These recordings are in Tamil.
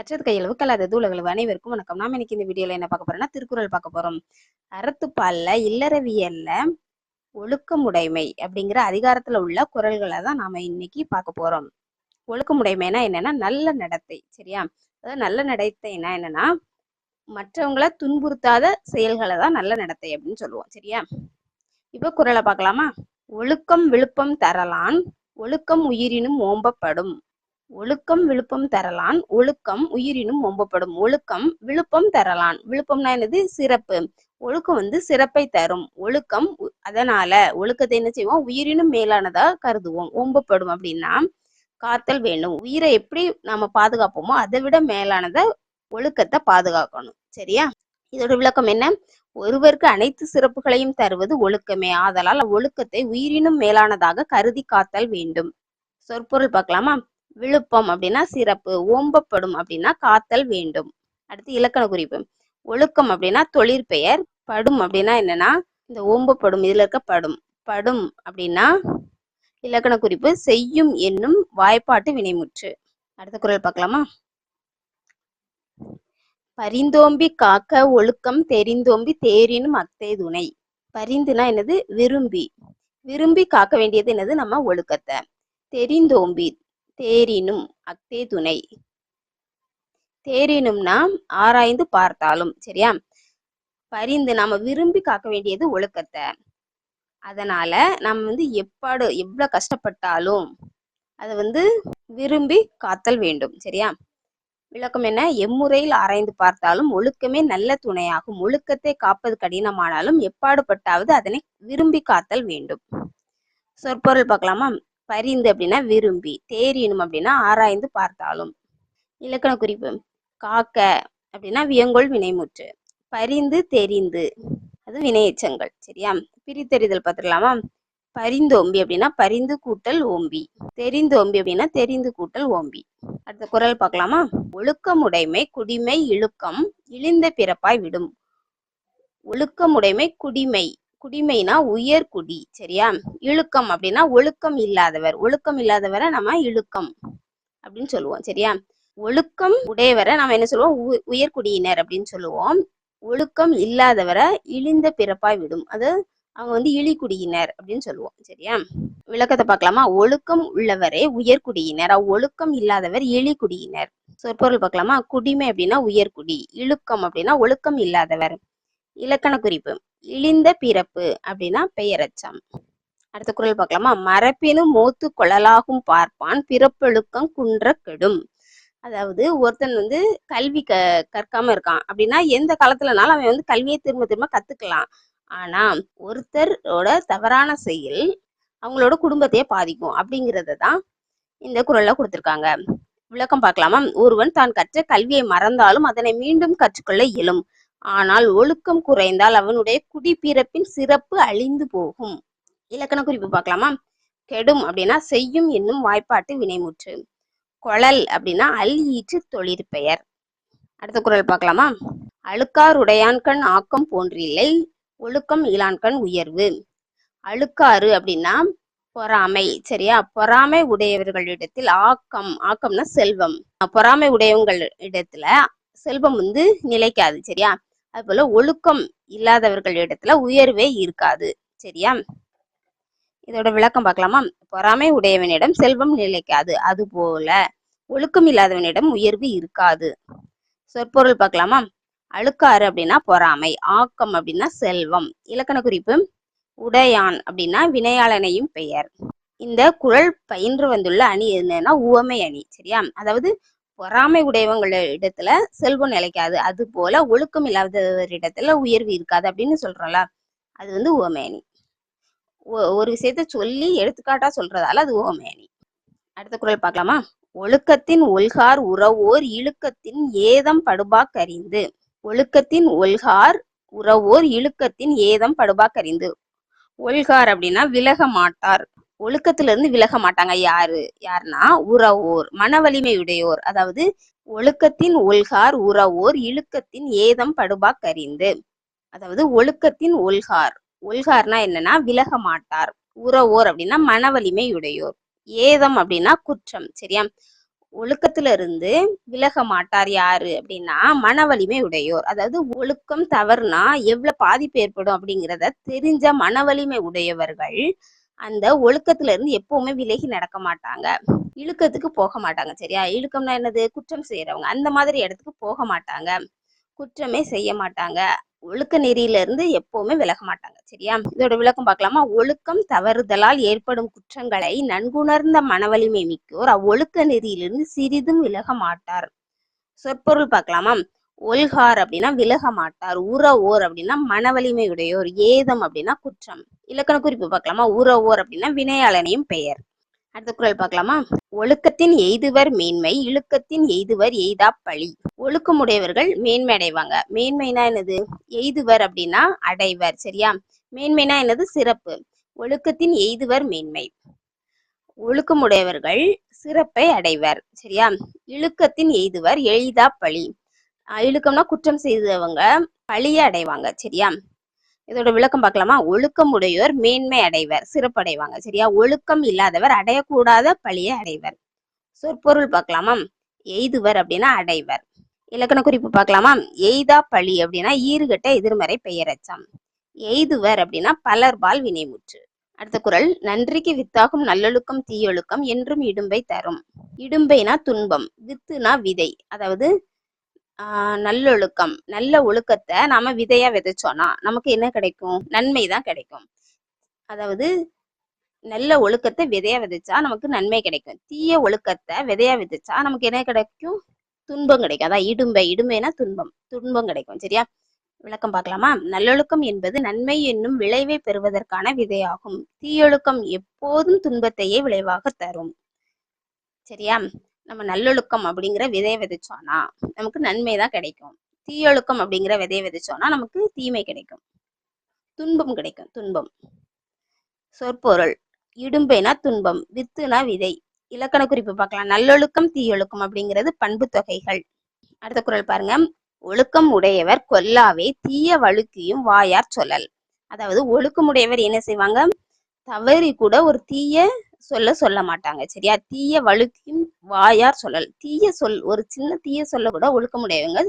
கற்றது கையளவு கல்லாத தூளகளவு அனைவருக்கும் வணக்கம். நாம இன்னைக்கு இந்த வீடியோல என்ன பார்க்க போறோம்னா திருக்குறள் பார்க்க போறோம். அறத்துப்பால்ல இல்லறவியல்ல ஒழுக்கமுடைமை அப்படிங்கிற அதிகாரத்துல உள்ள குரல்களை தான் நாம இன்னைக்கு பார்க்க போறோம். ஒழுக்கமுடைமைனா என்னன்னா நல்ல நடத்தை சரியா? அதாவது நல்ல நடத்தைனா என்னன்னா மற்றவங்கள துன்புறுத்தாத செயல்களை தான் நல்ல நடத்தை அப்படின்னு சொல்லுவோம் சரியா? இப்ப குறளை பார்க்கலாமா? ஒழுக்கம் விழுப்பம் தரலான் ஒழுக்கம் உயிரினும் ஓம்பப்படும். ஒழுக்கம் விழுப்பம் தரலான் ஒழுக்கம் உயிரினும் ஒம்பப்படும். ஒழுக்கம் விழுப்பம் தரலான். விழுப்பம்னா என்னது? சிறப்பு. ஒழுக்கம் வந்து சிறப்பை தரும். ஒழுக்கம் அதனால ஒழுக்கத்தை என்ன செய்வோம்? உயிரினும் மேலானதா கருதுவோம். ஓம்பப்படும் அப்படின்னா காத்தல் வேணும். உயிரை எப்படி நாம பாதுகாப்போமோ அதை விட மேலானத ஒழுக்கத்தை பாதுகாக்கணும். சரியா? இதோட விளக்கம் என்ன? ஒருவருக்கு அனைத்து சிறப்புகளையும் தருவது ஒழுக்கமே. ஆதலால் ஒழுக்கத்தை உயிரினும் மேலானதாக கருதி காத்தல் வேண்டும். சொற்பொருள் பார்க்கலாமா? விழுப்பம் அப்படின்னா சிறப்பு ஓம்பப்படும் அப்படின்னா காத்தல் வேண்டும். அடுத்து இலக்கண குறிப்பு. ஒழுக்கம் அப்படின்னா தொழிற்பெயர் படும் அப்படின்னா என்னன்னா இந்த ஓம்பப்படும் இதுல இருக்க படும். படும் அப்படின்னா இலக்கண குறிப்பு. செய்யும் என்னும் வாய்ப்பாட்டு வினைமுற்று. அடுத்த குரல் பார்க்கலாமா? பரிந்தோம்பி காக்க ஒழுக்கம் தெரிந்தோம்பி தேரினும் அத்தை துணை பரிந்துனா என்னது? விரும்பி. விரும்பி காக்க வேண்டியது என்னது? நம்ம ஒழுக்கத்தை. தெரிந்தோம்பி தேரினும் அத்தே துணை. தேரினும்னா ஆராய்ந்து பார்த்தாலும் சரியா? பரிந்து நாம விரும்பி காக்க வேண்டியது ஒழுக்கத்தை. அதனால நம்ம வந்து எப்பாடு எவ்வளவு கஷ்டப்பட்டாலும் அதை வந்து விரும்பி காத்தல் வேண்டும் சரியா? விளக்கம் என்ன? எம்முறையில் ஆராய்ந்து பார்த்தாலும் ஒழுக்கமே நல்ல துணையாகும். ஒழுக்கத்தை காப்பது கடினமானாலும் எப்பாடுபட்டாவது அதனை விரும்பி காத்தல் வேண்டும். சொற்பொருள் பார்க்கலாமா? பரிந்து அப்படின்னா விரும்பி தேரினும் அப்படின்னா ஆராய்ந்து பார்த்தாலும். இலக்கண குறிப்பு காக்க அப்படின்னா வியங்கோள் வினைமுற்று. பரிந்து தெரிந்து அது வினையச்சங்கள் சரியா? பிரித்தறிதல் பார்த்துடலாமா பரிந்தோம்பி அப்படின்னா பரிந்து கூட்டல் ஓம்பி. தெரிந்தோம்பி அப்படின்னா தெரிந்து கூட்டல் ஓம்பி. அடுத்த குறள் பார்க்கலாமா? ஒழுக்கமுடைமை குடிமை இழுக்கம் இழிந்த பிறப்பாய் விடும். ஒழுக்கமுடைமை குடிமை குடிமைனா உயர் குடி சரியா? இழுக்கம் அப்படின்னா ஒழுக்கம் இல்லாதவர். ஒழுக்கம் இல்லாதவரை நம்ம இழுக்கம் அப்படின்னு சொல்லுவோம் சரியா? ஒழுக்கம் உடையவரை நம்ம என்ன சொல்லுவோம்? உ- உயர்குடியினர் அப்படின்னு சொல்லுவோம். ஒழுக்கம் இல்லாதவரை இழிந்த பிறப்பாய் விடும். அது அவங்க வந்து இழிக்குடியினர் அப்படின்னு சொல்லுவோம் சரியா? விளக்கத்தை பார்க்கலாமா? ஒழுக்கம் உள்ளவரே உயர்குடியினர் ஒழுக்கம் இல்லாதவர் இழிக்குடியினர் சொற்பொருள் பார்க்கலாமா? குடிமை அப்படின்னா உயர்குடி இழுக்கம் அப்படின்னா ஒழுக்கம் இல்லாதவர். இலக்கண குறிப்பு. இழிந்த பிறப்பு அப்படின்னா பெயரச்சம். அடுத்த குறள் பார்க்கலாமா? மரப்பினும் மூத்து கொழலாகும் பார்ப்பான் பிறப்பெழுக்கம் குன்ற கெடும் அதாவது ஒருத்தன் வந்து கல்வி க கற்காம இருக்கான் அப்படின்னா எந்த காலத்துலனாலும் அவன் வந்து கல்வியை திரும்ப திரும்ப கத்துக்கலாம். ஆனா ஒருத்தரோட தவறான செயல் அவங்களோட குடும்பத்தையே பாதிக்கும் அப்படிங்கிறத தான் இந்த குரல்ல கொடுத்துருக்காங்க. விளக்கம் பார்க்கலாமா? ஒருவன் தான் கற்ற கல்வியை மறந்தாலும் அதனை மீண்டும் கற்றுக்கொள்ள இயலும். ஆனால் ஒழுக்கம் குறைந்தால் அவனுடைய குடிப்பிறப்பின் சிறப்பு அழிந்து போகும். இலக்கண குறிப்பு பார்க்கலாமா? கெடும் அப்படின்னா செய்யும் என்னும் வாய்ப்பாட்டு வினைமுற்று. கொழல் அப்படின்னா அல் ஈற்று தொழிற்பெயர் அடுத்த குரல் பார்க்கலாமா? அழுக்கார் உடையான்கண் ஆக்கம் போன்றில்லை ஒழுக்கம் இலான்கண் உயர்வு. அழுக்காறு அப்படின்னா பொறாமை சரியா? பொறாமை உடையவர்களிடத்தில் ஆக்கம் ஆக்கம்னா செல்வம். பொறாமை உடையவங்கள் இடத்துல செல்வம் வந்து நிலைக்காது சரியா? அது போல ஒழுக்கம் இல்லாதவர்கள் இடத்துல உயர்வே இருக்காது. சரியா? இதோட விளக்கம் பார்க்கலாமா? பொறாமை உடையவனிடம் செல்வம் நிலைக்காது. அதுபோல ஒழுக்கம் இல்லாதவனிடம் உயர்வு இருக்காது. சொற்பொருள் பார்க்கலாமா? அழுக்காறு அப்படின்னா பொறாமை ஆக்கம் அப்படின்னா செல்வம். இலக்கண குறிப்பு உடையான் அப்படின்னா வினையாளனையும் பெயர். இந்த குழல் பயின்று வந்துள்ள அணி என்னன்னா உவமை அணி. சரியா? அதாவது பொறாமை உடையவங்கள இடத்துல செல்வம் நிலைக்காது. அது போல ஒழுக்கம் இல்லாதவரிடத்துல உயர்வு இருக்காது அப்படின்னு சொல்றோம்ல. அது வந்து ஓமேனி ஒ- ஒரு விஷயத்த சொல்லி எடுத்துக்காட்டா சொல்றதால அது ஓமேனி அடுத்த குறள் பார்க்கலாமா? ஒழுக்கத்தின் ஒல்கார் உறவோர் இழுக்கத்தின் ஏதம் படுபாக்கறிந்து ஒழுக்கத்தின் ஒல்கார் உறவோர் இழுக்கத்தின் ஏதம் படுபா கரிந்து. ஒல்கார் அப்படின்னா விலக மாட்டார். ஒழுக்கத்திலிருந்து விலக மாட்டாங்க. யாரு? யாருன்னா உறவோர் மன வலிமையுடையோர் அதாவது ஒழுக்கத்தின் ஒல்கார் உறவோர் இழுக்கத்தின் ஏதம் படுபா கரிந்து. அதாவது ஒழுக்கத்தின் ஒல்கார். ஒல்கார்னா என்னன்னா விலக மாட்டார். உறவோர் அப்படின்னா மன வலிமையுடையோர் ஏதம் அப்படின்னா குற்றம். சரியா? ஒழுக்கத்துல இருந்து விலக மாட்டார் யாரு அப்படின்னா மன வலிமை உடையோர். அதாவது ஒழுக்கம் தவறுனா எவ்வளவு பாதிப்பு ஏற்படும் அப்படிங்கிறத தெரிஞ்ச மன வலிமை உடையவர்கள் அந்த ஒழுக்கத்துல இருந்து எப்பவுமே விலகி நடக்க மாட்டாங்க. இழுக்கத்துக்கு போக மாட்டாங்க சரியா? இழுக்கம்னா என்னது? குற்றம் செய்யறவங்க அந்த மாதிரி இடத்துக்கு போக மாட்டாங்க. குற்றமே செய்ய மாட்டாங்க. ஒழுக்க நெறியில இருந்து எப்பவுமே விலக மாட்டாங்க சரியா? இதோட விளக்கம் பார்க்கலாமா? ஒழுக்கம் தவறுதலால் ஏற்படும் குற்றங்களை நன்குணர்ந்த மனவலிமை மிக்கோர் அவ்வொழுக்க நெறியிலிருந்து சிறிதும் விலக மாட்டார். சொற்பொருள் பார்க்கலாமா? ஒல்கார் அப்படின்னா விலக மாட்டார் உறவோர் அப்படின்னா மனவலிமை உடையோர் ஏதம் அப்படின்னா குற்றம். இலக்கண குறிப்பு பார்க்கலாமா? உறவோர் அப்படின்னா வினையாளனையும் பெயர். அடுத்த குரல் பார்க்கலாமா? ஒழுக்கத்தின் எய்துவர் மேன்மை இழுக்கத்தின் எய்துவர் எய்தா பழி. ஒழுக்கமுடையவர்கள் மேன்மை அடைவாங்க. மேன்மைனா என்னது? எய்துவர் அப்படின்னா அடைவர் சரியா? மேன்மைனா என்னது? சிறப்பு. ஒழுக்கத்தின் எய்துவர் மேன்மை. ஒழுக்கமுடையவர்கள் சிறப்பை அடைவர் சரியா? இழுக்கத்தின் எய்துவர் எய்தா பழி. இழுக்கம்னா குற்றம் செய்தவங்க பழிய அடைவாங்க சரியா? இதோட விளக்கம் பார்க்கலாமா? ஒழுக்கம் உடையோர் மேன்மை அடைவர் சிறப்படைவாங்க சரியா? ஒழுக்கம் இல்லாதவர் அடையக்கூடாத பழியை அடைவர். சொற்பொருள் பார்க்கலாமா? எய்துவர் அப்படின்னா அடைவர். இலக்கண குறிப்பு பார்க்கலாமா? எய்தா பழி அப்படின்னா ஈறுகட்ட எதிர்மறை பெயரச்சம். எய்துவர் அப்படின்னா பலர்பால் வினைமுற்று. அடுத்த குரல் நன்றிக்கு வித்தாகும் நல்லொழுக்கம் தீயொழுக்கம் என்றும் இடும்பை தரும். இடும்பைனா துன்பம் வித்துனா விதை அதாவது நல்லொழுக்கம் நல்ல ஒழுக்கத்தை நாம விதையா விதைச்சோம்னா நமக்கு என்ன கிடைக்கும்? நன்மை தான் கிடைக்கும். அதாவது நல்ல ஒழுக்கத்தை விதையா விதைச்சா நமக்கு நன்மை கிடைக்கும். தீய ஒழுக்கத்தை விதையா விதைச்சா நமக்கு என்ன கிடைக்கும்? துன்பம் கிடைக்கும். அதான் இடும்பை இடும்பைனா துன்பம் துன்பம் கிடைக்கும். சரியா? விளக்கம் பார்க்கலாமா? நல்லொழுக்கம் என்பது நன்மை என்னும் விளைவை பெறுவதற்கான விதையாகும். தீயொழுக்கம் எப்போதும் துன்பத்தையே விளைவாக தரும். சரியா? நம்ம நல்லொழுக்கம் அப்படிங்கிற விதை விதைச்சோம்னா நமக்கு நன்மை தான் கிடைக்கும். தீயொழுக்கம் அப்படிங்கிற விதையை விதைச்சோம்னா நமக்கு தீமை கிடைக்கும். துன்பம் கிடைக்கும். துன்பம். சொற்பொருள். இடும்பைனா துன்பம். வித்துனா விதை. இலக்கண குறிப்பு பார்க்கலாம். நல்லொழுக்கம் தீயொழுக்கம் அப்படிங்கிறது பண்பு தொகைகள். அடுத்த குரல் பாருங்க. ஒழுக்கம் உடையவர் கொல்லாவே தீய வழுக்கியும் வாயார் சொல்லல். அதாவது ஒழுக்கம் உடையவர் என்ன செய்வாங்க? தவறி கூட ஒரு தீய சொல்ல சொல்ல மாட்டாங்க. சரியா? தீய வழுக்கியும் வாயார் சொல்லல். தீய சொல் ஒரு சின்ன தீய சொல்ல கூட ஒழுக்கமுடையவங்க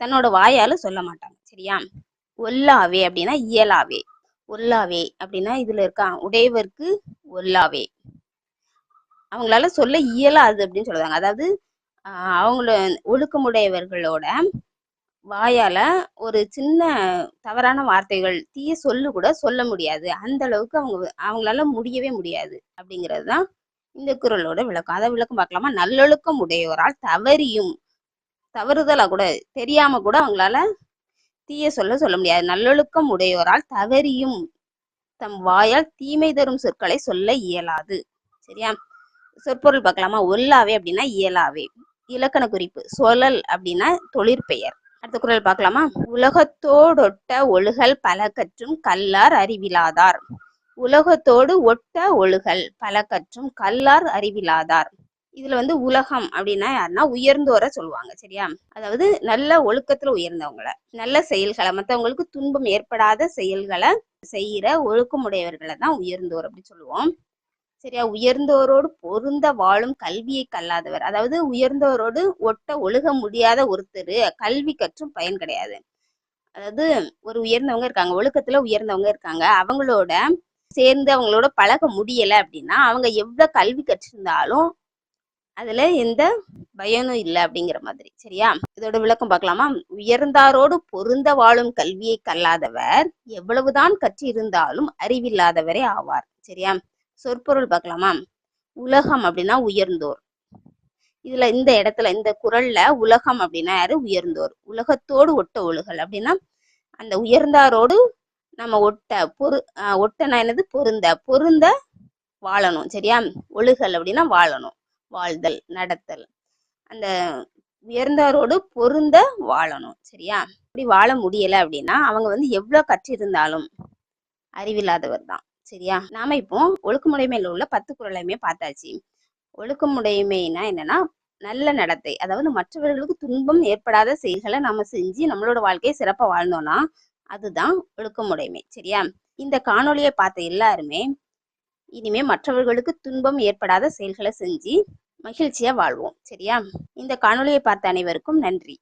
தன்னோட வாயால சொல்ல மாட்டாங்க. சரியா? ஒல்லாவே அப்படின்னா இயலாவே ஒல்லாவே அப்படின்னா இதுல இருக்கா? உடையவர்க்கு ஒல்லாவே அவங்களால சொல்ல இயலாது அப்படின்னு சொல்லுவாங்க அதாவது அவங்கள ஒழுக்கமுடையவர்களோட வாயால ஒரு சின்ன தவறான வார்த்தைகள் தீய சொல்லு கூட சொல்ல முடியாது. அந்த அளவுக்கு அவங்க அவங்களால முடியவே முடியாது அப்படிங்கிறது தான் இந்த குறளோட விளக்கம். அதை விளக்கம் பார்க்கலாமா? நல்லொழுக்கம் உடையோரால் தவறியும் தவறுதலா கூட தெரியாம கூட அவங்களால தீய சொல்ல சொல்ல முடியாது. நல்லொழுக்கம் உடையோரால் தவறியும் தம் வாயால் தீமை தரும் சொற்களை சொல்ல இயலாது. சரியா? சொற்பொருள் பார்க்கலாமா? ஒல்லாவே அப்படின்னா இயலாவே. இலக்கண குறிப்பு சொலல் அப்படின்னா தொழிற்பெயர். அடுத்த குரல் பார்க்கலாமா? உலகத்தோடொட்ட ஒழுகல் பல கற்றும் கல்லார் அறிவிலாதார். உலகத்தோடு ஒட்ட ஒழுகல் பல கற்றும் கல்லார் அறிவிலாதார். இதுல வந்து உலகம் அப்படின்னா யாருன்னா உயர்ந்தோரை சொல்லுவாங்க சரியா? அதாவது நல்ல ஒழுக்கத்துல உயர்ந்தவங்கள நல்ல செயல்களை மற்றவங்களுக்கு துன்பம் ஏற்படாத செயல்களை செய்யற ஒழுக்கமுடையவர்களை தான் உயர்ந்தோர் அப்படி சொல்லுவோம். சரியா? உயர்ந்தோரோடு பொருந்த வாழும் கல்வியை கல்லாதவர். அதாவது உயர்ந்தோரோடு ஒட்ட ஒழுக முடியாத ஒருத்தர் கல்வி கற்றும் பயன் கிடையாது. அதாவது ஒரு உயர்ந்தவங்க இருக்காங்க ஒழுக்கத்துல உயர்ந்தவங்க இருக்காங்க. அவங்களோட சேர்ந்து அவங்களோட பழக முடியல அப்படின்னா அவங்க எவ்வளவு கல்வி கற்றிருந்தாலும் அதுல எந்த பயனும் இல்லை அப்படிங்கிற மாதிரி. சரியா? இதோட விளக்கம் பார்க்கலாமா? உயர்ந்தாரோடு பொருந்த வாழும் கல்வியை கல்லாதவர் எவ்வளவுதான் கற்றிருந்தாலும் அறிவில்லாதவரே ஆவார். சரியா? சொற்பொருள் பார்க்கலாமா? உலகம் அப்படின்னா உயர்ந்தோர். இதுல இந்த இடத்துல இந்த குறள்ல உலகம் அப்படின்னா யாரு? உயர்ந்தோர். உலகத்தோடு ஒட்ட ஒழுகல் அப்படின்னா அந்த உயர்ந்தாரோடு நம்ம ஒட்ட பொரு ஒட்டனா என்னது? பொருந்த. பொருந்த வாழணும் சரியா? ஒழுகல் அப்படின்னா வாழணும். வாழ்தல் நடத்தல். அந்த உயர்ந்தாரோடு பொருந்த வாழணும் சரியா? அப்படி வாழ முடியல அப்படின்னா அவங்க வந்து எவ்வளவு கற்றிருந்தாலும் அறிவில்லாதவர் தான் சரியா? நாம இப்போ ஒழுக்கமுடைமையில உள்ள பத்து குரலையுமே பார்த்தாச்சு. ஒழுக்கமுடைமைனா என்னன்னா நல்ல நடத்தை. அதாவது மற்றவர்களுக்கு துன்பம் ஏற்படாத செயல்களை நம்ம செஞ்சு நம்மளோட வாழ்க்கையை சிறப்பா வாழ்ந்தோம்னா அதுதான் ஒழுக்கமுடைமை சரியா? இந்த காணொலியை பார்த்த எல்லாருமே இனிமே மற்றவர்களுக்கு துன்பம் ஏற்படாத செயல்களை செஞ்சு மகிழ்ச்சியா வாழ்வோம். சரியா? இந்த காணொலியை பார்த்த அனைவருக்கும் நன்றி.